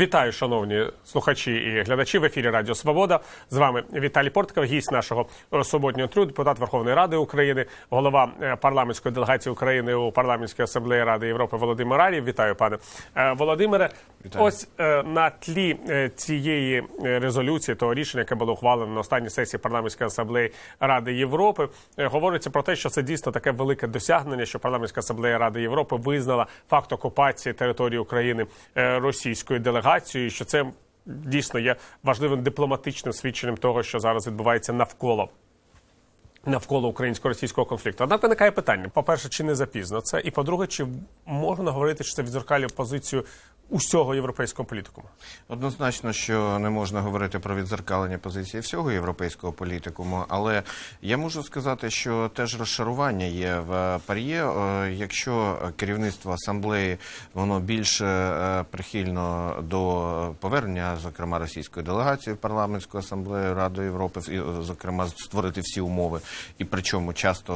Вітаю, шановні слухачі і глядачі в ефірі Радіо Свобода. З вами Віталій Портников, гість нашого суботнього тру, депутат Верховної Ради України, голова е, парламентської делегації України у парламентській асамблеї Ради Європи Володимир Арів. Вітаю, пане Е, Володимире. Вітаю. Ось е, на тлі цієї резолюції, того рішення, яке було ухвалено на останній сесії парламентської асамблеї Ради Європи, говориться про те, що це дійсно таке велике досягнення, що парламентська асамблея Ради Європи визнала факт окупації території України російською делегацією, що це дійсно є важливим дипломатичним свідченням того, що зараз відбувається навколо. Навколо українсько-російського конфлікту. Однак виникає питання: по-перше, чи не запізно це? І по-друге, чи можна говорити, що це відзеркалює позицію усього європейського політикуму? Однозначно, що не можна говорити про відзеркалення позиції всього європейського політикуму, але я можу сказати, що теж розшарування є в пар'є. Е, Якщо керівництво асамблеї воно більш е, прихильно до повернення, зокрема російської делегації в парламентську асамблею Ради Європи, е, зокрема створити всі умови, і причому часто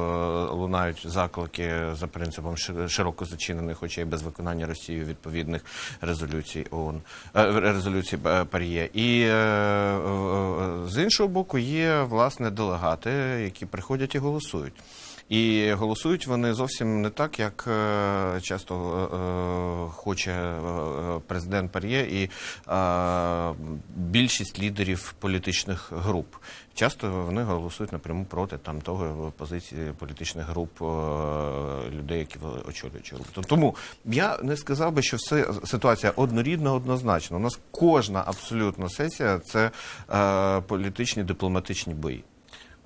е, лунають заклики за принципом ши- широко зачинених очей без виконання Росією відповідних резолюцій ООН, е, резолюцій е, Пар'є. І е, з іншого боку є власне делегати, які приходять і голосують. І голосують вони зовсім не так, як е, часто е, е, хоче президент Пар'є і більшість лідерів політичних груп. Часто вони голосують напряму проти там того позиції політичних груп людей, які очолюють ці групи. Тому я не сказав би, що все ситуація однорідна, однозначно. У нас кожна абсолютно сесія це е, політичні дипломатичні бої.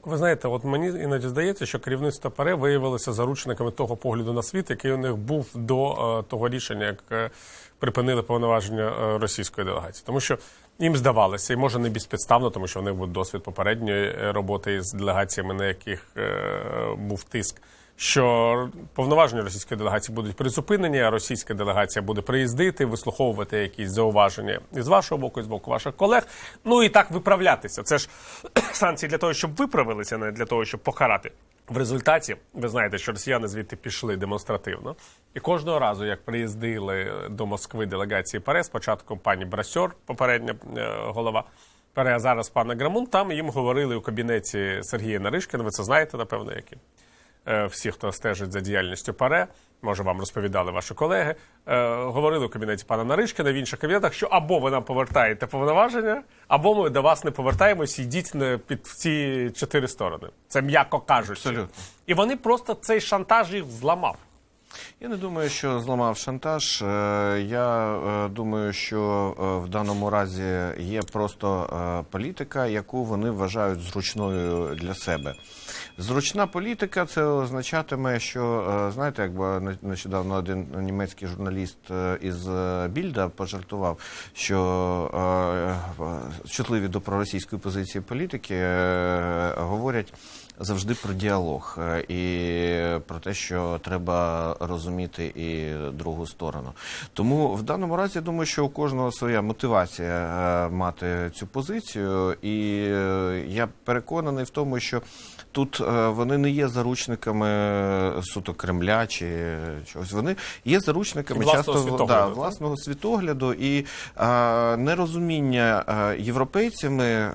Ви знаєте, от мені іноді здається, що керівництво ПАРЕ виявилося заручниками того погляду на світ, який у них був до е, того рішення, як е, припинили повноваження е, російської делегації. Тому що їм здавалося, і може не безпідставно, тому що в них був досвід попередньої роботи з делегаціями, на яких е, був тиск. Що повноваження російської делегації будуть призупинені, а російська делегація буде приїздити, вислуховувати якісь зауваження з вашого боку, і з боку ваших колег. Ну і так виправлятися. Це ж санкції для того, щоб виправилися, не для того, щоб покарати. В результаті ви знаєте, що росіяни звідти пішли демонстративно, і кожного разу, як приїздили до Москви делегації ПАРЕ, спочатку пані Брасьор, попередня е, голова ПАРЕ, зараз пана Грамун, там їм говорили у кабінеті Сергія Наришкіна. Ви це знаєте, напевно, які е, всі, хто стежить за діяльністю ПАРЕ, може вам розповідали ваші колеги, е, говорили у кабінеті пана Наришкіна в інших кабінетах, що або ви нам повертаєте повноваження, або ми до вас не повертаємось, йдіть під ці чотири сторони. Це м'яко кажучи. Абсолютно. І вони просто цей шантаж їх зламав. Я не думаю, що зламав шантаж. Е, Я е, думаю, що е, в даному разі є просто політика, яку вони вважають зручною для себе. Зручна політика це означатиме, що знаєте, якби не- нещодавно один німецький журналіст із Більда пожартував, що чутливі до проросійської позиції політики говорять завжди про діалог е, і про те, що треба розуміти і другу сторону. Тому в даному разі я думаю, що у кожного своя мотивація е, мати цю позицію, і е, я переконаний в тому, що тут е, вони не є заручниками суто Кремля чи чогось. Вони є заручниками часто світогляду, да, власного світогляду і е, нерозуміння е, європейцями е,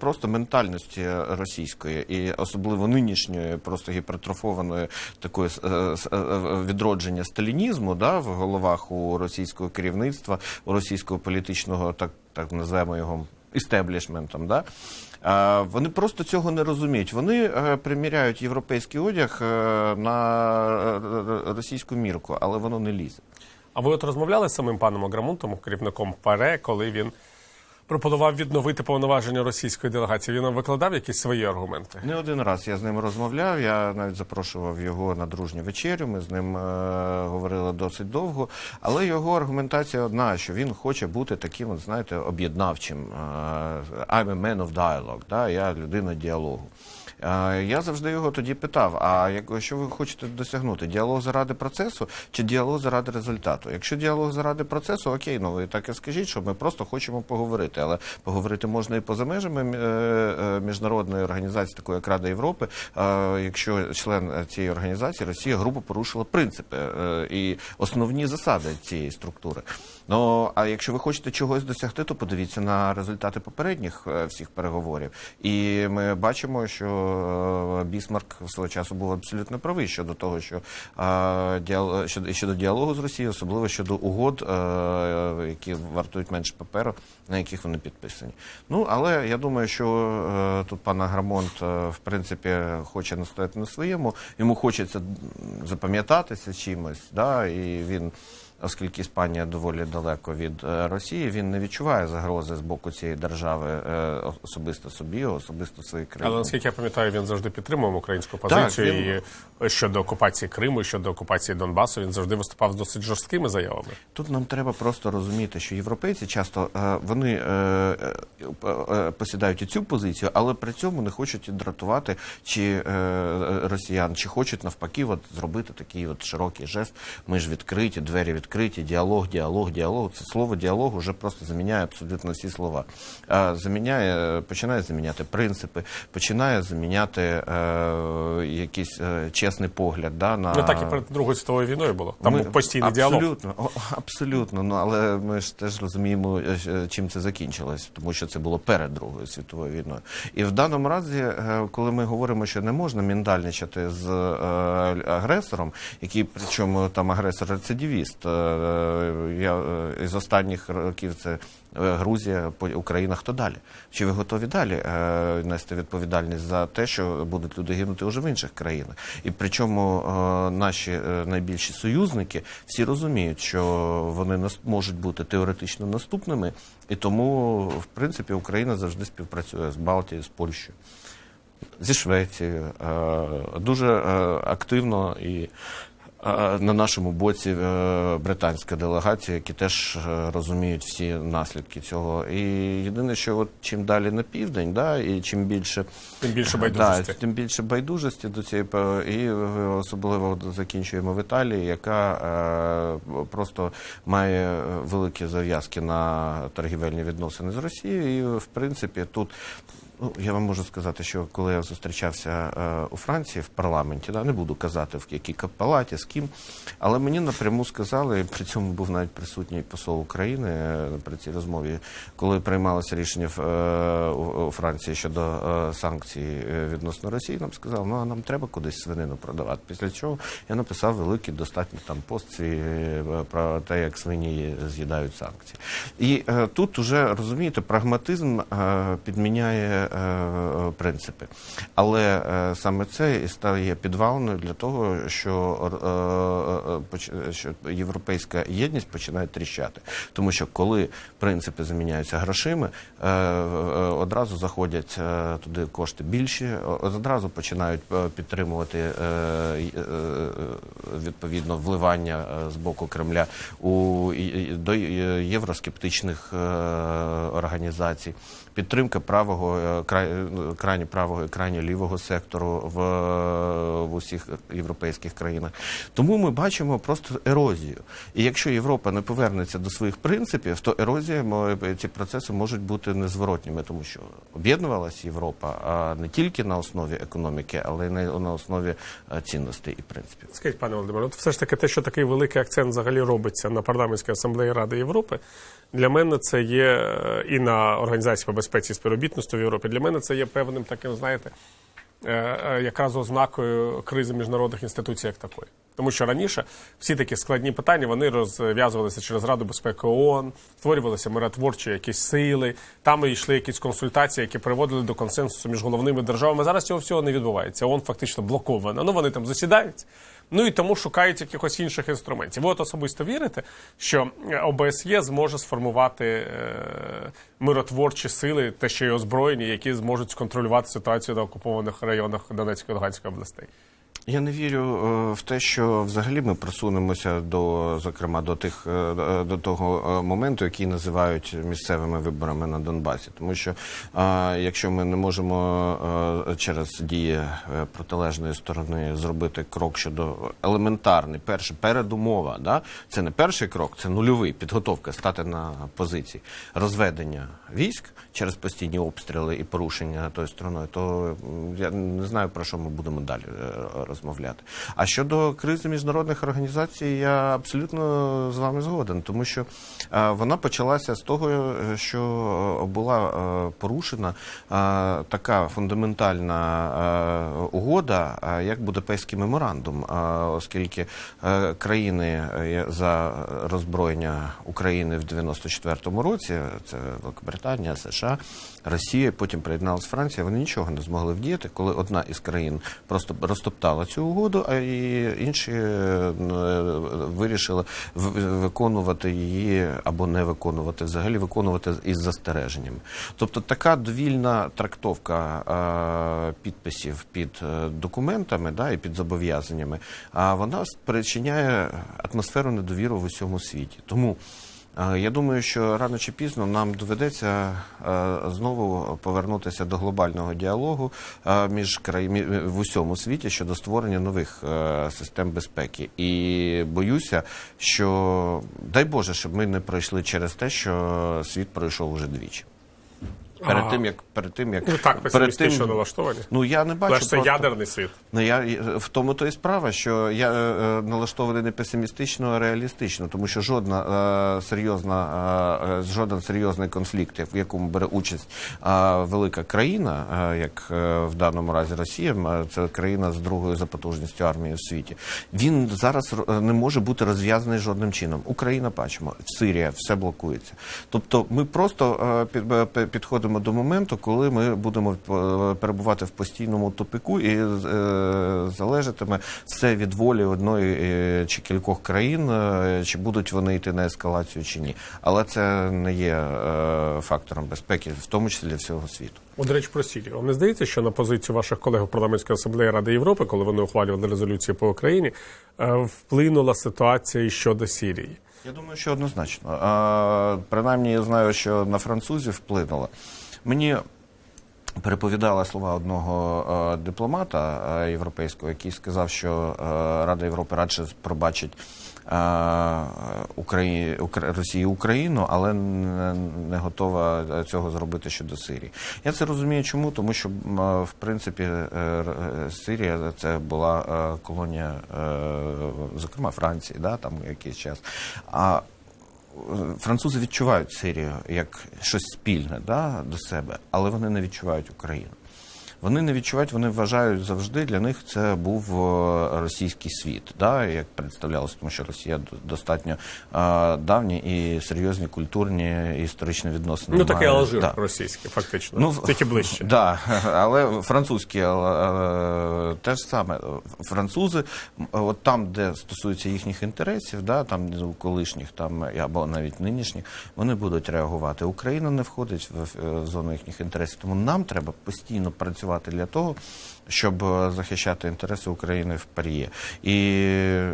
просто ментальності російської і особливо нинішньої, просто гіпертрофованої такої е, е, е, відродження сталінізму да, в головах у російського керівництва, у російського політичного, так, так називаємо його істеблішментом. Да? Вони просто цього не розуміють. Вони е, приміряють європейський одяг е, на е, російську мірку, але воно не лізе. А ви от розмовляли з самим паном Аграмунтом, керівником ПАРЕ, коли він пропонував відновити повноваження російської делегації? Він нам викладав якісь свої аргументи? Не один раз я з ним розмовляв. Я навіть запрошував його на дружню вечерю. Ми з ним е, говорили досить довго. Але його аргументація одна, що він хоче бути таким, знаєте, об'єднавчим. Е, I'm a man of dialogue, да? я людина діалогу. Я завжди його тоді питав: а що ви хочете досягнути? Діалог заради процесу чи діалог заради результату? Якщо діалог заради процесу, окей, ну ви так і скажіть, що ми просто хочемо поговорити. Але поговорити можна і поза межами е, е, міжнародної організації, такої як Рада Європи. Якщо член цієї організації Росія грубо порушила принципи е, і основні засади цієї структури. Ну а якщо ви хочете чогось досягти, то подивіться на результати попередніх е, всіх переговорів. І ми бачимо, що е, Бісмарк свого часу був абсолютно правий щодо того, що е, щодо, діалогу з Росією, особливо щодо угод, які вартують менше паперу, на яких вони підписані. Ну але я думаю, що тут пан Аграмонт е, в принципі хоче настояти на своєму. Йому хочеться запам'ятатися чимось, да, і він. Оскільки Іспанія доволі далеко від е, Росії, він не відчуває загрози з боку цієї держави е, особисто собі, особисто своїй країні. Але наскільки я пам'ятаю, він завжди підтримував українську позицію він- і щодо окупації Криму, і щодо окупації Донбасу. Він завжди виступав з досить жорсткими заявами. Тут нам треба просто розуміти, що європейці часто е, вони е, е, е, посідають і цю позицію, але при цьому не хочуть і дратувати чи е, е, росіян, чи хочуть навпаки, от зробити такий от широкий жест. Ми ж відкриті, двері відкриті, діалог, діалог, діалог. Це слово діалог вже просто заміняє абсолютно всі слова. Заміняє, починає заміняти принципи, починає заміняти е, якийсь е, чесний погляд. Да, на Ну так і перед Другою світовою війною було. Там ми- був постійний діалог. абсолютно, о, абсолютно. Ну але ми ж теж розуміємо, е, е, чим це закінчилось, тому що це було перед Другою світовою війною. І в даному разі, е, коли ми говоримо, що не можна міндальничати з е, агресором, який причому там агресор рецидивіст. Е, Я е, із останніх років це. е, Грузія, Україна, хто далі? Чи ви готові далі е, нести відповідальність за те, що будуть люди гинути уже в інших країнах? І причому е, наші е, найбільші союзники всі розуміють, що вони можуть бути теоретично наступними, і тому, в принципі, Україна завжди співпрацює з Балтією, з Польщею, зі Швецією е, дуже е, активно і. На нашому боці е, британська делегація, які теж е, розуміють всі наслідки цього. І єдине, що от чим далі на південь, да, і чим більше Тим більше байдужості. Да, тим більше байдужості до цієї і особливо закінчуємо в Італії, яка е, просто має великі зав'язки на торгівельні відносини з Росією. І в принципі тут. Ну, я вам можу сказати, що коли я зустрічався е, у Франції в парламенті, да, не буду казати в якій палаті, з ким, але мені напряму сказали, при цьому був навіть присутній посол України е, при цій розмові, коли приймалося рішення в, е, у, Франції щодо е, санкцій е, відносно Росії, нам сказали, ну а нам треба кудись свинину продавати. Після чого я написав великий достатньо там пост свій, е, про те, як свині з'їдають санкції. І е, тут уже розумієте, прагматизм е, підміняє принципи. Але е, саме це і стає підвалною для того, що, е, е, що європейська єдність починає тріщати. Тому що коли принципи заміняються грошима, е, е, одразу заходять е, туди кошти більші, одразу починають е, підтримувати е, е, відповідно вливання е, з боку Кремля у до е, євроскептичних е, організацій, підтримка правого е, край, ну, крайні правого і крайні лівого сектору е, в усіх європейських країнах. Тому ми бачимо просто ерозію. І якщо Європа не повернеться до своїх принципів, то ерозія ці процеси можуть бути незворотніми, тому що об'єднувалася Європа не тільки на основі економіки, але й на, основі е, цінностей і принципів. Скажіть, пане Володимире, от все ж таки те, що такий великий акцент взагалі робиться на парламентській асамблеї Ради Європи, для мене це є е, і на Організації по безпеці і співробітництву в Європі. Для мене це є певним таким, знаєте, якраз ознакою кризи міжнародних інституцій як такої. Тому що раніше всі такі складні питання вони розв'язувалися через Раду безпеки ООН, створювалися миротворчі якісь сили, там йшли якісь консультації, які приводили до консенсусу між головними державами. Зараз цього всього не відбувається. ООН фактично блокована. Ну вони там засідають. Ну і тому шукають якихось інших інструментів. Ви от особисто вірите, що е, ОБСЄ зможе сформувати е, миротворчі сили, те, що й озброєні, які зможуть сконтролювати ситуацію на окупованих районах Донецької та Луганської областей. Я не вірю е, в те, що взагалі ми просунемося до, зокрема, до тих е, до того е, моменту, який називають місцевими виборами на Донбасі. Тому що якщо ми не можемо через дії протилежної сторони зробити крок щодо елементарний, перший передумова, да? це не перший крок, це нульовий підготовка стати на позиції розведення військ через постійні обстріли і порушення тою стороною, то я не знаю про що ми будемо далі е, розмовляти. А щодо кризи міжнародних організацій, я абсолютно з вами згоден, тому що е, вона почалася з того, е, що була е, порушена така фундаментальна угода, як Будапештський меморандум, оскільки країни за роззброєння України в 94-му році, це Великобританія, США, Росія, потім приєдналась Франція, вони нічого не змогли вдіяти, коли одна із країн просто розтоптала цю угоду, а і інші е, вирішили в- виконувати її або не виконувати, взагалі виконувати із застереженнями. Тобто така довільна трактовка е, підписів під е, документами да, і під зобов'язаннями, а вона спричиняє атмосферу недовіри в усьому світі. Тому Е, Я думаю, що рано чи пізно нам доведеться е, знову повернутися до глобального діалогу е, між країнами в усьому світі щодо створення нових е, систем безпеки. І боюся, що дай Боже, щоб ми не пройшли через те, що світ пройшов уже двічі. Перед А. тим як перед тим як Ви так перед песимістично налаштовані. ну я не бачу це просто- ядерний світ. Ну я в тому то і справа, що я е, налаштований не песимістично, а реалістично, тому що жодна е, серйозна, е, е, жоден серйозний конфлікт, в якому бере участь е, велика країна, е, як е, в даному разі Росія, м, це країна з другою за потужністю армії в світі. Він зараз не може бути розв'язаний жодним чином. Україна бачимо, Сирія, все блокується. Тобто, ми просто е, під- е, підходимо до моменту, коли ми будемо е, перебувати в постійному тупику, і е, залежатиме все від волі одної е, чи кількох країн, чи будуть вони йти на ескалацію чи ні. Але це не є фактором безпеки, в тому числі для всього світу. От, до речі, про Сірію. Вам не здається, що на позицію ваших колег у парламентської асамблеї Ради Європи, коли вони ухвалювали резолюції по Україні, вплинула ситуація щодо Сірії? Я думаю, що однозначно. А, принаймні, я знаю, що на французів вплинуло. Мені переповідали слова одного е, дипломата е, європейського, який сказав, що е, Рада Європи радше пробачить Украї... Укра- Росії Україну, але не, готова цього зробити щодо Сирії. Я це розумію, чому? Тому що в принципі Сирія це була колонія, зокрема Франції, да, там якийсь час. А французи відчувають Сирію як щось спільне да, до себе, але вони не відчувають Україну. Вони не відчувають, вони вважають завжди для них це був е, російський світ, да, як представлялося, тому що Росія достатньо е, давні і серйозні культурні і історичні відносини. Ну має. Алжир Да. російський, фактично. Ну, Тільки ближче. Да, але французькі е, е, те ж саме. Французи, от там, де стосується їхніх інтересів, да, там колишніх там або навіть нинішніх, вони будуть реагувати. Україна не входить в, в зону їхніх інтересів. Тому нам треба постійно працювати для того, щоб е, захищати інтереси України в пар'є. І е,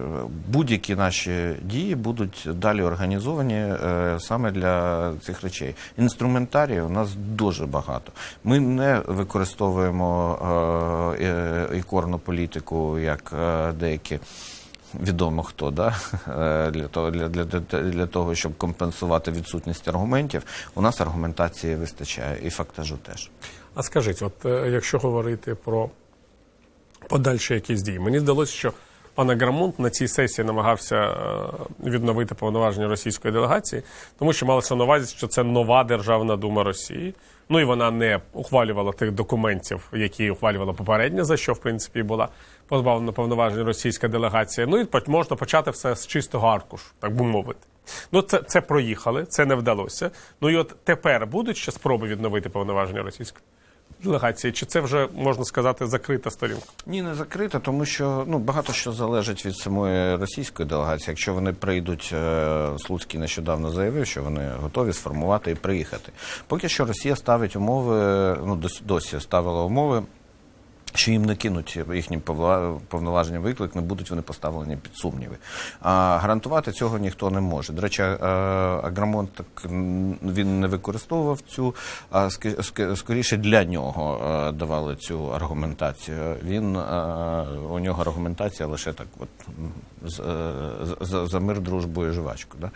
будь-які наші дії будуть далі організовані е, саме для цих речей. Інструментарії у нас дуже багато. Ми не використовуємо ікорну політику, як деякі. Відомо хто да? Е, для того для, для, для, того, щоб компенсувати відсутність аргументів. У нас аргументації вистачає, і фактажу теж. А скажіть, от е, якщо говорити про подальші якісь дії, мені здалося, що пан Аграмунт на цій сесії намагався е, відновити повноваження російської делегації, тому що малося на увазі, що це нова державна дума Росії. Ну і вона не ухвалювала тих документів, які ухвалювала попередня, за що в принципі була позбавлена повноважень російська делегація. Ну і можна почати все з чистого аркушу, так би мовити. Ну, це, це проїхали, це не вдалося. Ну і от тепер будуть ще спроби відновити повноваження російської делегації, чи це вже можна сказати закрита сторінка? Ні, не закрита, тому що ну багато що залежить від самої російської делегації. Якщо вони прийдуть, е, Слуцький нещодавно заявив, що вони готові сформувати і приїхати. Поки що Росія ставить умови, ну досі ставила умови. Що їм не кинуть їхнім повноваженням виклик, не будуть вони поставлені під сумніви. А гарантувати цього ніхто не може. До речі, е, Аграмонт так він не використовував цю, а скоріше для нього е, давали цю аргументацію. Він е, у нього аргументація лише так, от м, з- е, з- за, за мир, дружбу і жвачку. Да?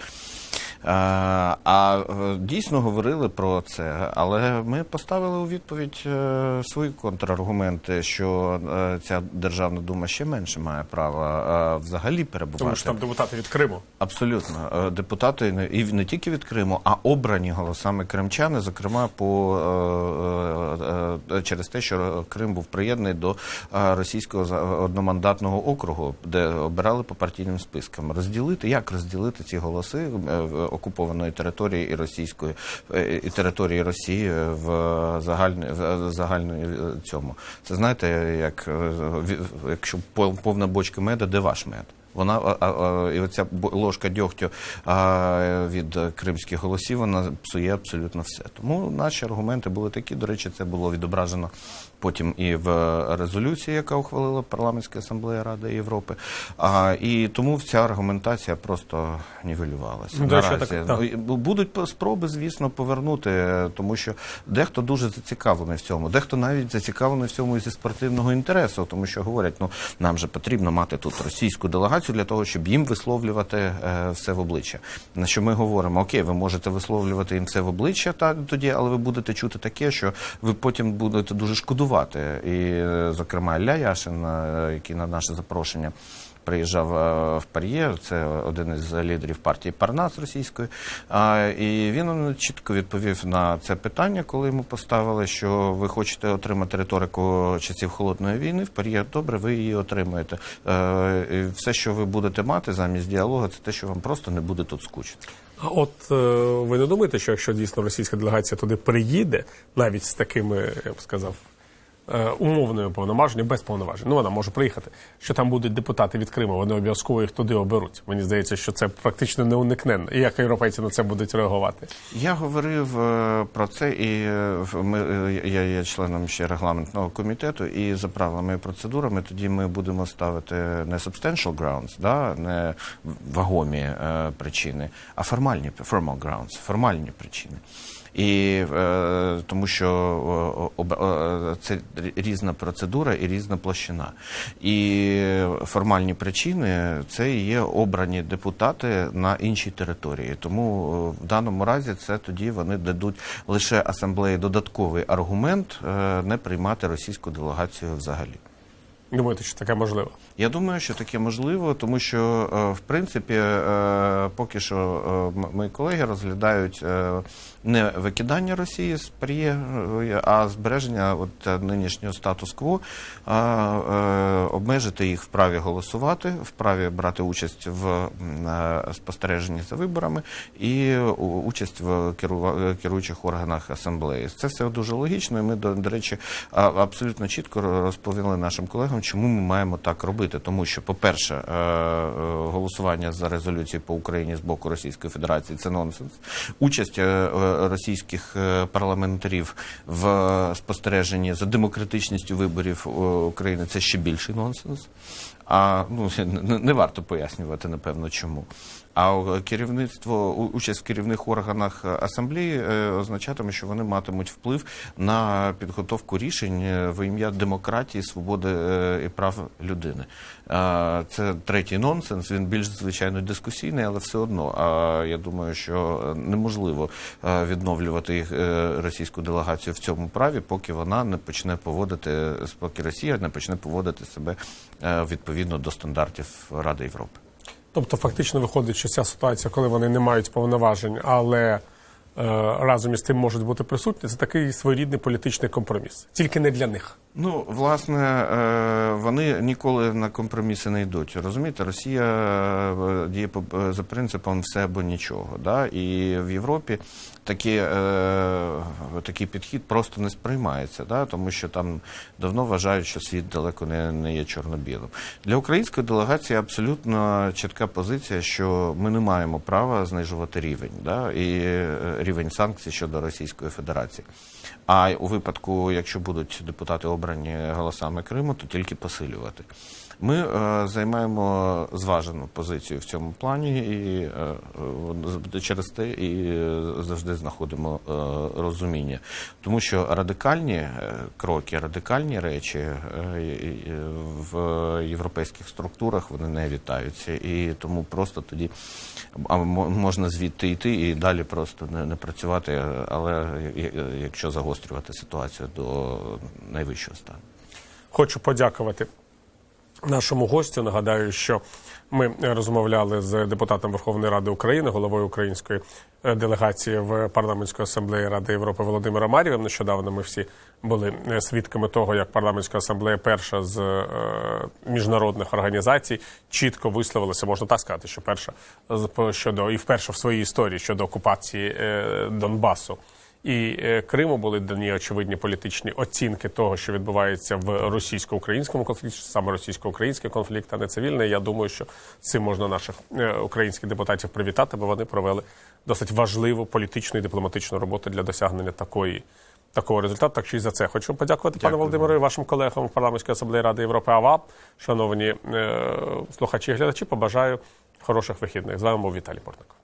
А е, дійсно говорили про це, але ми поставили у відповідь е, свої контраргументи, що е, ця державна дума ще менше має права взагалі перебувати. Тому що там депутати від Криму. Абсолютно депутати і не тільки від Криму, а обрані голосами кримчани, зокрема по через те, що Крим був приєднаний до російського одномандатного округу, де обирали по партійним спискам. Розділити як розділити ці голоси окупованої території і російської е, і території Росії в загальні в загальній е, цьому. Це знаєте, як е, якщо повна бочка меда, де ваш мед? Вона а, а, і оця ложка дьогтю а, від кримських голосів вона псує абсолютно все. Тому наші аргументи були такі. До речі, це було відображено потім і в резолюції, яка ухвалила парламентська асамблея Ради Європи. А, і тому ця аргументація просто нівелювалася. Ну, так, так. Ну, Будуть спроби, звісно, повернути, тому що дехто дуже зацікавлений в цьому, дехто навіть зацікавлений в цьому і зі спортивного інтересу, тому що говорять, ну нам же потрібно мати тут російську делегацію для того, щоб їм висловлювати е, все в обличчя. На що ми говоримо: окей, ви можете висловлювати їм все в обличчя та тоді, але ви будете чути таке, що ви потім будете дуже шкодувати. І, е, зокрема, Ілля Яшин, е, який на наше запрошення приїжджав е, в Пар'є, це один із лідерів партії Парнас російської. І він чітко відповів на це питання, коли йому поставили, що ви хочете отримати риторику часів холодної війни. В Пар'є добре, ви її отримаєте. Е, і Все, що ви будете мати замість діалогу, це те, що вам просто не буде тут скучити. А от ви не думаєте, що якщо дійсно російська делегація туди приїде, навіть з такими, я б сказав, е, умовними без повноважень, ну вона може приїхати, що там будуть депутати від Криму, вони обов'язково їх туди оберуть. Мені здається, що це практично неуникненно. І як європейці на це будуть реагувати? Я говорив е, про це, і е, ми, е, я є членом ще регламентного комітету, і за правилами і процедурами тоді ми будемо ставити не substantial grounds, да, не вагомі е, причини, а формальні formal grounds, формальні причини. І е, тому що об, е, це різна процедура і різна площина. І формальні причини це є обрані депутати на іншій території. Тому е, в даному разі це тоді вони дадуть лише асамблеї додатковий аргумент е, не приймати російську делегацію взагалі. Думаєте, що таке можливо? Я думаю, що таке можливо, тому що е, в принципі е, поки що е, мої колеги розглядають не викидання Росії з Пар'є, е, а збереження от нинішнього статус-кво, обмежити їх в праві голосувати, в праві брати участь в спостереженні за виборами і участь в керуючих органах асамблеї. Це все дуже логічно. І ми до, речі абсолютно чітко розповіли нашим колегам, чому ми маємо так робити. Тому що, по-перше, е, е, голосування за резолюцію по Україні з боку Російської Федерації це нонсенс. Участь е, російських парламентарів в спостереженні за демократичністю виборів України це ще більший нонсенс. А ну не варто пояснювати, напевно, чому. А керівництво участь в керівних органах асамблеї е, означатиме, що вони матимуть вплив на підготовку рішень е, в ім'я демократії, свободи е, і прав людини. Це третій нонсенс. Він більш звичайно дискусійний, але все одно. А я думаю, що неможливо відновлювати їх, російську делегацію в цьому праві, поки вона не почне поводити, поки Росія не почне поводити себе відповідно до стандартів Ради Європи. Тобто, фактично виходить, що ця ситуація, коли вони не мають повноважень, але разом із тим можуть бути присутні, це такий своєрідний політичний компроміс, тільки не для них. Ну, власне, е, вони ніколи на компроміси не йдуть. Розумієте, Росія е, діє е, за принципом все або нічого. Да? І в Європі такі, е, такий підхід просто не сприймається, да? тому що там давно вважають, що світ далеко не, не є чорно-білим. Для української делегації абсолютно чітка позиція, що ми не маємо права знижувати рівень. Да? І е, рівень санкцій щодо Російської Федерації. А у випадку, якщо будуть депутати обрані голосами Криму, то тільки посилювати. Ми е, займаємо зважену позицію в цьому плані і е, через те і завжди знаходимо е, розуміння, тому що радикальні е, кроки, радикальні речі е, в європейських структурах вони не вітаються, і тому просто тоді можна звідти йти і далі просто не, не працювати, але якщо загострювати ситуацію до найвищого стану. Хочу подякувати нашому гостю. Нагадаю, що ми розмовляли з депутатом Верховної Ради України, головою української е, делегації в парламентської асамблеї Ради Європи Володимиром Марієвим. Нещодавно ми всі були е, свідками того, як парламентська асамблея, перша з е, міжнародних організацій, чітко висловилася, можна так сказати, що перша щодо і вперше в своїй історії щодо окупації Донбасу і е, Криму були дані очевидні політичні оцінки того, що відбувається в російсько-українському конфлікті, саме російсько-український конфлікт, а не цивільний. Я думаю, що цим можна наших е, українських депутатів привітати, бо вони провели досить важливу політичну і дипломатичну роботу для досягнення такої. Такого результату, так що і за це хочу подякувати пане Володимиру і вашим колегам в парламентській асамблеї Ради Європи. А вам, шановні е, слухачі і глядачі, побажаю хороших вихідних. З вами був Віталій Портников.